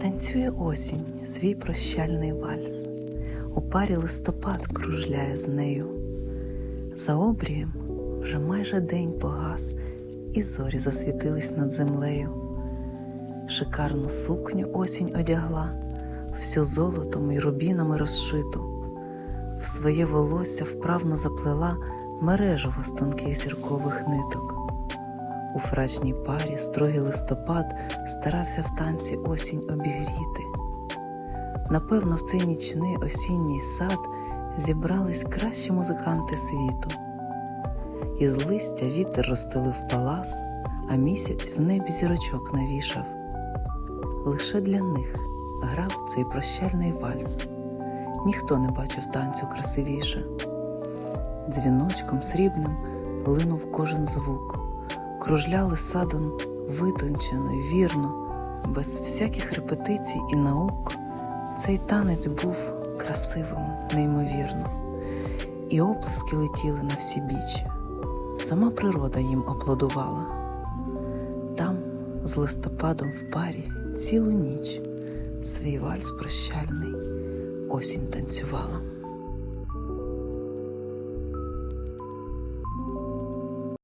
Танцює осінь свій прощальний вальс, у парі листопад кружляє з нею. За обрієм вже майже день погас, і зорі засвітились над землею. Шикарну сукню осінь одягла, всю золотом і рубінами розшиту, в своє волосся вправно заплела мережево з тонких зіркових ниток. У фрачній парі строгий листопад старався в танці осінь обігріти. Напевно, в цей нічний осінній сад зібрались кращі музиканти світу. Із листя вітер розстелив палас, а місяць в небі зірочок навішав. Лише для них грав цей прощальний вальс. Ніхто не бачив танцю красивіше. Дзвіночком срібним линув кожен звук, кружляли садом витончено, вірно, без всяких репетицій і наук. Цей танець був красивим, неймовірно, і оплески летіли на всі бічі. Сама природа їм аплодувала. Там, з листопадом в парі, цілу ніч свій вальс прощальний осінь танцювала.